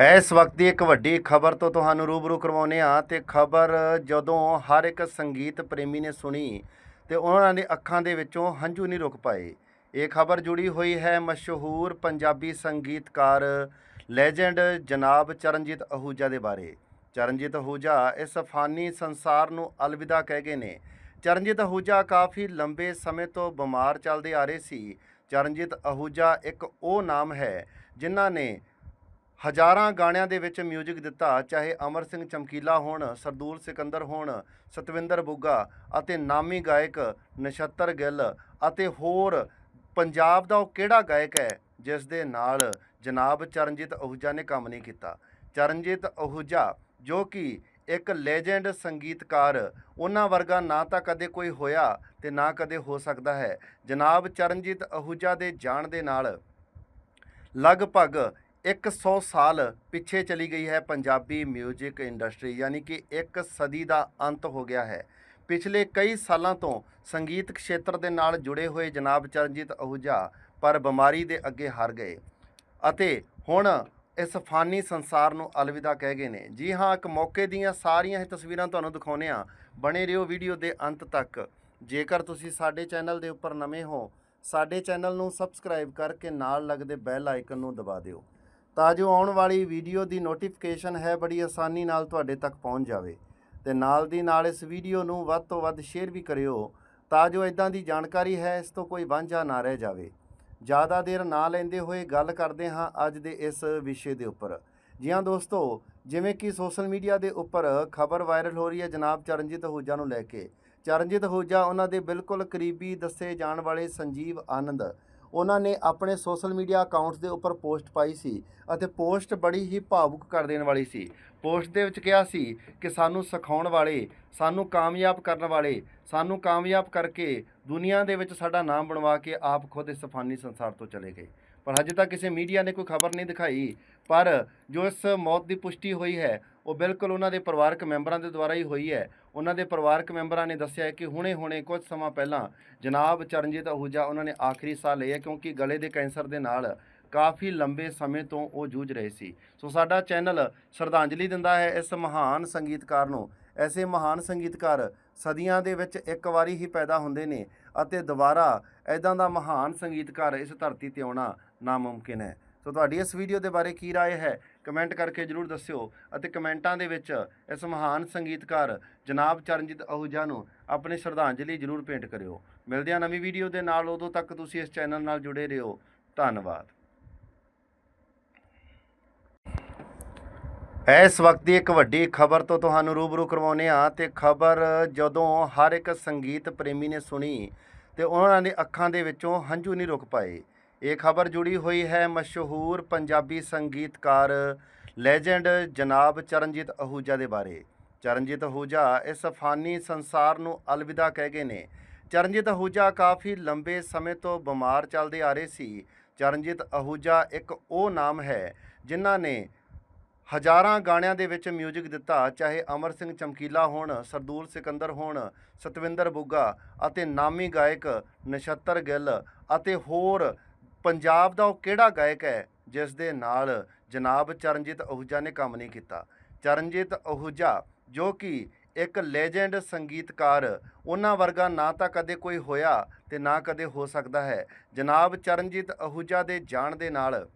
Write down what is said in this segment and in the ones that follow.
ਇਸ ਵਕਤ ਦੀ ਇੱਕ ਵੱਡੀ ਖਬਰ ਤੋਂ ਤੁਹਾਨੂੰ ਰੂਬਰੂ ਕਰਵਾਉਂਦੇ ਹਾਂ ਤੇ ਖਬਰ ਜਦੋਂ ਹਰ ਇੱਕ ਸੰਗੀਤ ਪ੍ਰੇਮੀ ਨੇ ਸੁਣੀ ਤੇ ਉਹਨਾਂ ਦੇ ਅੱਖਾਂ ਦੇ ਵਿੱਚੋਂ ਹੰਝੂ ਨਹੀਂ ਰੁਕ ਪਾਏ, ਇਹ ਖਬਰ ਜੁੜੀ ਹੋਈ ਹੈ ਮਸ਼ਹੂਰ ਪੰਜਾਬੀ ਸੰਗੀਤਕਾਰ ਲੈਜੈਂਡ ਜਨਾਬ ਚਰਨਜੀਤ ਅਹੂਜਾ ਦੇ ਬਾਰੇ। ਚਰਨਜੀਤ ਅਹੂਜਾ ਇਸ ਫਾਨੀ ਸੰਸਾਰ ਨੂੰ ਅਲਵਿਦਾ ਕਹਿ ਗਏ ਨੇ। ਚਰਨਜੀਤ ਅਹੂਜਾ ਕਾਫੀ ਲੰਬੇ ਸਮੇਂ ਤੋਂ ਬਿਮਾਰ ਚੱਲਦੇ ਆ ਰਹੇ ਸੀ। ਚਰਨਜੀਤ ਅਹੂਜਾ ਇੱਕ ਉਹ ਨਾਮ ਹੈ ਜਿਨ੍ਹਾਂ ਨੇ ਹਜ਼ਾਰਾਂ ਗਾਣਿਆਂ ਦੇ ਵਿੱਚ 뮤직 ਦਿੱਤਾ, ਚਾਹੇ ਅਮਰ ਸਿੰਘ ਚਮਕੀਲਾ ਹੋਣ, ਸਰਦੂਲ ਸਿਕੰਦਰ ਹੋਣ, ਸਤਵਿੰਦਰ ਬੁੱਗਾ ਅਤੇ ਨਾਮੀ ਗਾਇਕ ਨਛੱਤਰ ਗਿੱਲ ਅਤੇ ਹੋਰ, ਪੰਜਾਬ ਦਾ ਉਹ ਕਿਹੜਾ ਗਾਇਕ ਹੈ ਜਿਸ ਦੇ ਨਾਲ ਜਨਾਬ ਚਰਨਜੀਤ ਅਹੂਜਾ ਨੇ ਕੰਮ ਨਹੀਂ ਕੀਤਾ? ਚਰਨਜੀਤ ਅਹੂਜਾ, ਜੋ ਕਿ ਇੱਕ ਲੈਜੈਂਡ ਸੰਗੀਤਕਾਰ, ਉਹਨਾਂ ਵਰਗਾ ਨਾ ਤਾਂ ਕਦੇ ਕੋਈ ਹੋਇਆ ਤੇ ਨਾ ਕਦੇ ਹੋ ਸਕਦਾ ਹੈ। ਜਨਾਬ ਚਰਨਜੀਤ ਅਹੂਜਾ ਦੇ ਜਾਣ ਦੇ ਨਾਲ ਲਗਭਗ 100 ਸਾਲ ਪਿੱਛੇ ਚਲੀ ਗਈ ਹੈ ਪੰਜਾਬੀ 뮤직 ਇੰਡਸਟਰੀ ਯਾਨੀ ਕਿ ਇੱਕ ਸਦੀ ਦਾ ਅੰਤ ਹੋ ਗਿਆ ਹੈ। ਪਿਛਲੇ ਕਈ ਸਾਲਾਂ ਤੋਂ ਸੰਗੀਤ ਖੇਤਰ ਦੇ ਨਾਲ ਜੁੜੇ ਹੋਏ ਜਨਾਬ ਚਰਨਜੀਤ ਅਹੂਜਾ ਪਰ ਬਿਮਾਰੀ ਦੇ ਅੱਗੇ ਹਾਰ ਗਏ ਅਤੇ ਹੁਣ ਇਸ ਫਾਨੀ ਸੰਸਾਰ ਨੂੰ ਅਲਵਿਦਾ ਕਹਿ ਗਏ ਨੇ। ਜੀ ਹਾਂ, ਇੱਕ ਮੌਕੇ ਦੀਆਂ ਸਾਰੀਆਂ ਇਹ ਤਸਵੀਰਾਂ ਤੁਹਾਨੂੰ ਦਿਖਾਉਂਦੇ ਆ ਬਣੇ ਰਹੋ ਵੀਡੀਓ ਦੇ ਅੰਤ ਤੱਕ। ਜੇਕਰ ਤੁਸੀਂ ਸਾਡੇ ਚੈਨਲ ਦੇ ਉੱਪਰ ਨਵੇਂ ਹੋ, ਸਾਡੇ ਚੈਨਲ ਨੂੰ ਸਬਸਕ੍ਰਾਈਬ ਕਰਕੇ ਨਾਲ ਲੱਗਦੇ ਬੈਲ ਆਈਕਨ ਨੂੰ ਦਬਾ ਦਿਓ। ਤਾਂ ਜੋ ਆਉਣ ਵਾਲੀ ਵੀਡੀਓ ਦੀ ਨੋਟੀਫਿਕੇਸ਼ਨ ਹੈ, ਬੜੀ ਆਸਾਨੀ ਨਾਲ ਤੁਹਾਡੇ ਤੱਕ ਪਹੁੰਚ ਜਾਵੇ। ਤੇ ਨਾਲ ਦੀ ਨਾਲ ਇਸ ਵੀਡੀਓ ਨੂੰ ਵੱਧ ਤੋਂ ਵੱਧ ਸ਼ੇਅਰ ਵੀ ਕਰਿਓ, ਤਾਂ ਜੋ ਇਦਾਂ ਦੀ ਜਾਣਕਾਰੀ ਹੈ, ਇਸ ਤੋਂ ਕੋਈ ਵਾਂਝਾ ਨਾ ਰਹਿ ਜਾਵੇ। ਜ਼ਿਆਦਾ ਦੇਰ ਨਾ ਲੈਂਦੇ ਹੋਏ ਗੱਲ ਕਰਦੇ ਹਾਂ ਅੱਜ ਦੇ ਇਸ ਵਿਸ਼ੇ ਦੇ ਉੱਪਰ। ਜੀ ਹਾਂ ਦੋਸਤੋ, ਜਿਵੇਂ ਕਿ ਸੋਸ਼ਲ ਮੀਡੀਆ ਦੇ ਉੱਪਰ ਖਬਰ ਵਾਇਰਲ ਹੋ ਰਹੀ ਹੈ ਜਨਾਬ ਚਰਨਜੀਤ ਅਹੂਜਾ ਨੂੰ ਲੈ ਕੇ। ਚਰਨਜੀਤ ਅਹੂਜਾ ਉਹਨਾਂ ਦੇ ਬਿਲਕੁਲ ਕਰੀਬੀ ਦੱਸੇ ਜਾਣ ਵਾਲੇ ਸੰਜੀਵ ਆਨੰਦ ਉਹਨਾਂ ਨੇ ਆਪਣੇ ਸੋਸ਼ਲ ਮੀਡੀਆ ਅਕਾਊਂਟਸ ਦੇ ਉੱਪਰ ਪੋਸਟ ਪਾਈ ਸੀ ਅਤੇ ਪੋਸਟ ਬੜੀ ਹੀ ਭਾਵੁਕ ਕਰ ਦੇਣ ਵਾਲੀ ਸੀ। ਪੋਸਟ ਦੇ ਵਿੱਚ ਕਿਹਾ ਸੀ ਕਿ ਸਾਨੂੰ ਸਿਖਾਉਣ ਵਾਲੇ, ਸਾਨੂੰ ਕਾਮਯਾਬ ਕਰਨ ਵਾਲੇ, ਸਾਨੂੰ ਕਾਮਯਾਬ ਕਰਕੇ ਦੁਨੀਆ ਦੇ ਵਿੱਚ ਸਾਡਾ ਨਾਮ ਬਣਵਾ ਕੇ ਆਪ ਖੁਦ ਇਸ ਫਾਨੀ ਸੰਸਾਰ ਤੋਂ ਚਲੇ ਗਏ। ਪਰ ਹਜੇ ਤੱਕ ਕਿਸੇ ਮੀਡੀਆ ਨੇ ਕੋਈ ਖਬਰ ਨਹੀਂ ਦਿਖਾਈ। ਪਰ ਜੋ ਇਸ ਮੌਤ ਦੀ ਪੁਸ਼ਟੀ ਹੋਈ ਹੈ, ਉਹ ਬਿਲਕੁਲ ਉਹਨਾਂ ਦੇ ਪਰਿਵਾਰਕ ਮੈਂਬਰਾਂ ਦੇ ਦੁਆਰਾ ਹੀ ਹੋਈ ਹੈ। ਉਹਨਾਂ ਦੇ ਪਰਿਵਾਰਕ ਮੈਂਬਰਾਂ ਨੇ ਦੱਸਿਆ ਕਿ ਹੁਣੇ-ਹੁਣੇ ਕੁਝ ਸਮਾਂ ਪਹਿਲਾਂ ਜਨਾਬ ਚਰਨਜੀਤ ਅਹੂਜਾ ਉਹਨਾਂ ਨੇ ਆਖਰੀ ਸਾਹ ਲਈ ਹੈ ਕਿਉਂਕਿ ਗਲੇ ਦੇ ਕੈਂਸਰ ਦੇ ਨਾਲ ਕਾਫੀ ਲੰਬੇ ਸਮੇਂ ਤੋਂ ਉਹ ਜੂਝ ਰਹੇ ਸੀ। ਸੋ ਸਾਡਾ ਚੈਨਲ ਸ਼ਰਧਾਂਜਲੀ ਦਿੰਦਾ ਹੈ ਇਸ ਮਹਾਨ ਸੰਗੀਤਕਾਰ ਨੂੰ। ਐਸੇ ਮਹਾਨ ਸੰਗੀਤਕਾਰ ਸਦੀਆਂ ਦੇ ਵਿੱਚ ਇੱਕ ਵਾਰੀ ਹੀ ਪੈਦਾ ਹੁੰਦੇ ਨੇ ਅਤੇ ਦੁਬਾਰਾ ਐਦਾਂ ਦਾ ਮਹਾਨ ਸੰਗੀਤਕਾਰ ਇਸ ਧਰਤੀ ਤੇ ਆਉਣਾ ਨਾਮੁਮਕਿਨ ਹੈ ਸੋ ਤੁਹਾਡੀ ਇਸ ਵੀਡੀਓ ਦੇ ਬਾਰੇ ਕੀ رائے ਹੈ ਕਮੈਂਟ ਕਰਕੇ ਜਰੂਰ ਦੱਸਿਓ ਅਤੇ ਕਮੈਂਟਾਂ ਦੇ ਵਿੱਚ ਇਸ ਮਹਾਨ ਸੰਗੀਤਕਾਰ ਜਨਾਬ ਚਰਨਜੀਤ ਅਹੂਜਾ ਨੂੰ ਆਪਣੀ ਸ਼ਰਧਾਂਜਲੀ ਜਰੂਰ ਭੇਂਟ ਕਰਿਓ ਮਿਲਦੇ ਹਾਂ ਨਵੀਂ ਵੀਡੀਓ ਦੇ ਨਾਲ ਉਦੋਂ ਤੱਕ ਤੁਸੀਂ ਇਸ ਚੈਨਲ ਨਾਲ ਜੁੜੇ ਰਹੋ ਧੰਨਵਾਦ ਇਸ ਵਕਤ ਦੀ ਇੱਕ ਵੱਡੀ ਖਬਰ ਤੋਂ ਤੁਹਾਨੂੰ ਰੂਬਰੂ ਕਰਵਾਉਂਦੇ ਹਾਂ ਤੇ ਖਬਰ ਜਦੋਂ ਹਰ ਇੱਕ ਸੰਗੀਤ ਪ੍ਰੇਮੀ ਨੇ ਸੁਣੀ ਤੇ ਉਹਨਾਂ ਦੇ ਅੱਖਾਂ ਦੇ ਵਿੱਚੋਂ ਹੰਝੂ ਨਹੀਂ ਰੁਕ ਪਾਏ, ਇਹ ਖਬਰ ਜੁੜੀ ਹੋਈ ਹੈ ਮਸ਼ਹੂਰ ਪੰਜਾਬੀ ਸੰਗੀਤਕਾਰ ਲੈਜੈਂਡ ਜਨਾਬ ਚਰਨਜੀਤ ਅਹੂਜਾ ਦੇ ਬਾਰੇ। ਚਰਨਜੀਤ ਅਹੂਜਾ ਇਸ ਫਾਨੀ ਸੰਸਾਰ ਨੂੰ ਅਲਵਿਦਾ ਕਹਿ ਗਏ ਨੇ। ਚਰਨਜੀਤ ਅਹੂਜਾ ਕਾਫੀ ਲੰਬੇ ਸਮੇਂ ਤੋਂ ਬਿਮਾਰ ਚੱਲਦੇ ਆ ਰਹੇ ਸੀ। ਚਰਨਜੀਤ ਅਹੂਜਾ ਇੱਕ ਉਹ ਨਾਮ ਹੈ ਜਿਨ੍ਹਾਂ ਨੇ ਹਜ਼ਾਰਾਂ ਗਾਣਿਆਂ ਦੇ ਵਿੱਚ 뮤직 ਦਿੱਤਾ, ਚਾਹੇ ਅਮਰ ਸਿੰਘ ਚਮਕੀਲਾ ਹੋਣ, ਸਰਦੂਲ ਸਿਕੰਦਰ ਹੋਣ, ਸਤਵਿੰਦਰ ਬੁੱਗਾ ਅਤੇ ਨਾਮੀ ਗਾਇਕ ਨਛੱਤਰ ਗਿੱਲ ਅਤੇ ਹੋਰ, ਪੰਜਾਬ ਦਾ ਉਹ ਕਿਹੜਾ ਗਾਇਕ ਹੈ ਜਿਸ ਦੇ ਨਾਲ ਜਨਾਬ ਚਰਨਜੀਤ ਅਹੂਜਾ ਨੇ ਕੰਮ ਨਹੀਂ ਕੀਤਾ? ਚਰਨਜੀਤ ਅਹੂਜਾ, ਜੋ ਕਿ ਇੱਕ ਲੈਜੈਂਡ ਸੰਗੀਤਕਾਰ, ਉਹਨਾਂ ਵਰਗਾ ਨਾ ਤਾਂ ਕਦੇ ਕੋਈ ਹੋਇਆ ਤੇ ਨਾ ਕਦੇ ਹੋ ਸਕਦਾ ਹੈ। ਜਨਾਬ ਚਰਨਜੀਤ ਅਹੂਜਾ ਦੇ ਜਾਣ ਦੇ ਨਾਲ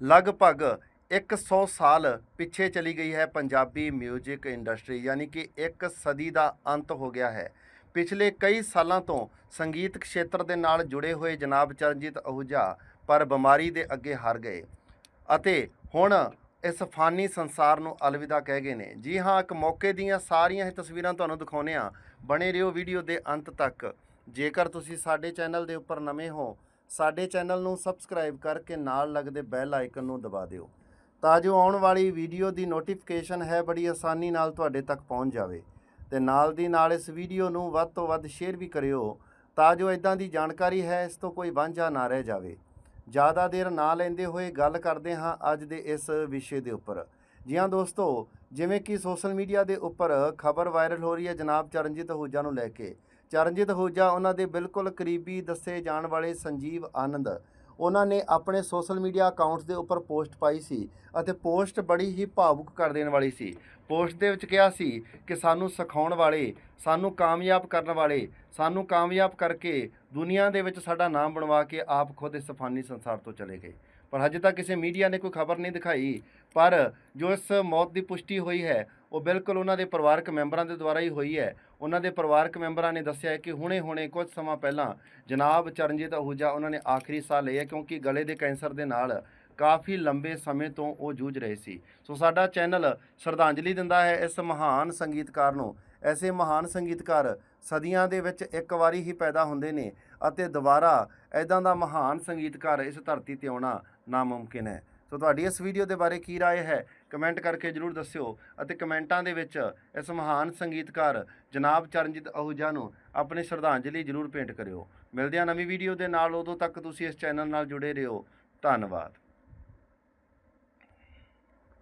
ਲਗਭਗ 100 ਸਾਲ ਪਿੱਛੇ ਚਲੀ ਗਈ ਹੈ ਪੰਜਾਬੀ 뮤직 ਇੰਡਸਟਰੀ ਯਾਨੀ ਕਿ ਇੱਕ ਸਦੀ ਦਾ ਅੰਤ ਹੋ ਗਿਆ ਹੈ। ਪਿਛਲੇ ਕਈ ਸਾਲਾਂ ਤੋਂ ਸੰਗੀਤ ਖੇਤਰ ਦੇ ਨਾਲ ਜੁੜੇ ਹੋਏ ਜਨਾਬ ਚਰਨਜੀਤ ਅਹੂਜਾ ਪਰ ਬਿਮਾਰੀ ਦੇ ਅੱਗੇ ਹਾਰ ਗਏ ਅਤੇ ਹੁਣ ਇਸ ਫਾਨੀ ਸੰਸਾਰ ਨੂੰ ਅਲਵਿਦਾ ਕਹਿ ਗਏ ਨੇ। ਜੀ ਹਾਂ, ਇੱਕ ਮੌਕੇ ਦੀਆਂ ਸਾਰੀਆਂ ਇਹ ਤਸਵੀਰਾਂ ਤੁਹਾਨੂੰ ਦਿਖਾਉਂਦੇ ਆ ਬਣੇ ਰਹੋ ਵੀਡੀਓ ਦੇ ਅੰਤ ਤੱਕ। ਜੇਕਰ ਤੁਸੀਂ ਸਾਡੇ ਚੈਨਲ ਦੇ ਉੱਪਰ ਨਵੇਂ ਹੋ, ਸਾਡੇ ਚੈਨਲ ਨੂੰ ਸਬਸਕ੍ਰਾਈਬ ਕਰਕੇ ਨਾਲ ਲੱਗਦੇ ਬੈਲ ਆਈਕਨ ਨੂੰ ਦਬਾ ਦਿਓ। ਤਾਂ ਜੋ ਆਉਣ ਵਾਲੀ ਵੀਡੀਓ ਦੀ ਨੋਟੀਫਿਕੇਸ਼ਨ ਹੈ, ਬੜੀ ਆਸਾਨੀ ਨਾਲ ਤੁਹਾਡੇ ਤੱਕ ਪਹੁੰਚ ਜਾਵੇ। ਤੇ ਨਾਲ ਦੀ ਨਾਲ ਇਸ ਵੀਡੀਓ ਨੂੰ ਵੱਧ ਤੋਂ ਵੱਧ ਸ਼ੇਅਰ ਵੀ ਕਰਿਓ, ਤਾਂ ਜੋ ਇਦਾਂ ਦੀ ਜਾਣਕਾਰੀ ਹੈ, ਇਸ ਤੋਂ ਕੋਈ ਵਾਂਝਾ ਨਾ ਰਹਿ ਜਾਵੇ। ਜ਼ਿਆਦਾ ਦੇਰ ਨਾ ਲੈਂਦੇ ਹੋਏ ਗੱਲ ਕਰਦੇ ਹਾਂ ਅੱਜ ਦੇ ਇਸ ਵਿਸ਼ੇ ਦੇ ਉੱਪਰ। ਜੀ ਹਾਂ ਦੋਸਤੋ, ਜਿਵੇਂ ਕਿ ਸੋਸ਼ਲ ਮੀਡੀਆ ਦੇ ਉੱਪਰ ਖਬਰ ਵਾਇਰਲ ਹੋ ਰਹੀ ਹੈ ਜਨਾਬ ਚਰਨਜੀਤ ਅਹੂਜਾ ਨੂੰ ਲੈ ਕੇ। ਚਰਨਜੀਤ ਅਹੂਜਾ ਉਹਨਾਂ ਦੇ ਬਿਲਕੁਲ ਕਰੀਬੀ ਦੱਸੇ ਜਾਣ ਵਾਲੇ ਸੰਜੀਵ ਆਨੰਦ। ਉਹਨਾਂ ਨੇ ਆਪਣੇ ਸੋਸ਼ਲ ਮੀਡੀਆ ਅਕਾਊਂਟਸ ਦੇ ਉੱਪਰ ਪੋਸਟ ਪਾਈ ਸੀ ਅਤੇ ਪੋਸਟ ਬੜੀ ਹੀ ਭਾਵੁਕ ਕਰ ਦੇਣ ਵਾਲੀ ਸੀ। ਪੋਸਟ ਦੇ ਵਿੱਚ ਕਿਹਾ ਸੀ ਕਿ ਸਾਨੂੰ ਸਿਖਾਉਣ ਵਾਲੇ, ਸਾਨੂੰ ਕਾਮਯਾਬ ਕਰਨ ਵਾਲੇ, ਸਾਨੂੰ ਕਾਮਯਾਬ ਕਰਕੇ ਦੁਨੀਆ ਦੇ ਵਿੱਚ ਸਾਡਾ ਨਾਮ ਬਣਵਾ ਕੇ ਆਪ ਖੁਦ ਇਸ ਫਾਨੀ ਸੰਸਾਰ ਤੋਂ ਚਲੇ ਗਏ। ਪਰ ਹਜੇ ਤੱਕ ਕਿਸੇ ਮੀਡੀਆ ਨੇ ਕੋਈ ਖਬਰ ਨਹੀਂ ਦਿਖਾਈ। ਪਰ ਜੋ ਇਸ ਮੌਤ ਦੀ ਪੁਸ਼ਟੀ ਹੋਈ ਹੈ, ਉਹ ਬਿਲਕੁਲ ਉਹਨਾਂ ਦੇ ਪਰਿਵਾਰਕ ਮੈਂਬਰਾਂ ਦੇ ਦੁਆਰਾ ਹੀ ਹੋਈ ਹੈ। ਉਹਨਾਂ ਦੇ ਪਰਿਵਾਰਕ ਮੈਂਬਰਾਂ ਨੇ ਦੱਸਿਆ ਹੈ ਕਿ ਹੁਣੇ-ਹੁਣੇ ਕੁਝ ਸਮਾਂ ਪਹਿਲਾਂ ਜਨਾਬ ਚਰਨਜੀਤ ਅਹੂਜਾ ਉਹਨਾਂ ਨੇ ਆਖਰੀ ਸਾਹ ਲਏ ਹੈ ਕਿਉਂਕਿ ਗਲੇ ਦੇ ਕੈਂਸਰ ਦੇ ਨਾਲ ਕਾਫੀ ਲੰਬੇ ਸਮੇਂ ਤੋਂ ਉਹ ਜੂਝ ਰਹੇ ਸੀ ਸੋ ਸਾਡਾ ਚੈਨਲ ਸ਼ਰਧਾਂਜਲੀ ਦਿੰਦਾ ਹੈ ਇਸ ਮਹਾਨ ਸੰਗੀਤਕਾਰ ਨੂੰ ਐਸੇ ਮਹਾਨ ਸੰਗੀਤਕਾਰ ਸਦੀਆਂ ਦੇ ਵਿੱਚ ਇੱਕ ਵਾਰੀ ਹੀ ਪੈਦਾ ਹੁੰਦੇ ਨੇ ਅਤੇ ਦੁਬਾਰਾ ਐਦਾਂ ਦਾ ਮਹਾਨ ਸੰਗੀਤਕਾਰ ਇਸ ਧਰਤੀ ਤੇ ਆਉਣਾ ਨਾਮੁਮਕਿਨ ਹੈ ਸੋ ਤੁਹਾਡੀ ਇਸ ਵੀਡੀਓ ਦੇ ਬਾਰੇ ਕੀ رائے ਹੈ ਕਮੈਂਟ ਕਰਕੇ ਜਰੂਰ ਦੱਸਿਓ ਅਤੇ ਕਮੈਂਟਾਂ ਦੇ ਵਿੱਚ ਇਸ ਮਹਾਨ ਸੰਗੀਤਕਾਰ ਜਨਾਬ ਚਰਨਜੀਤ ਅਹੂਜਾ ਨੂੰ ਆਪਣੀ ਸ਼ਰਧਾਂਜਲੀ ਜਰੂਰ ਭੇਂਟ ਕਰਿਓ। ਮਿਲਦੇ ਹਾਂ ਨਵੀਂ ਵੀਡੀਓ ਦੇ ਨਾਲ, ਉਦੋਂ ਤੱਕ ਤੁਸੀਂ ਇਸ ਚੈਨਲ ਨਾਲ ਜੁੜੇ ਰਹੋ। ਧੰਨਵਾਦ।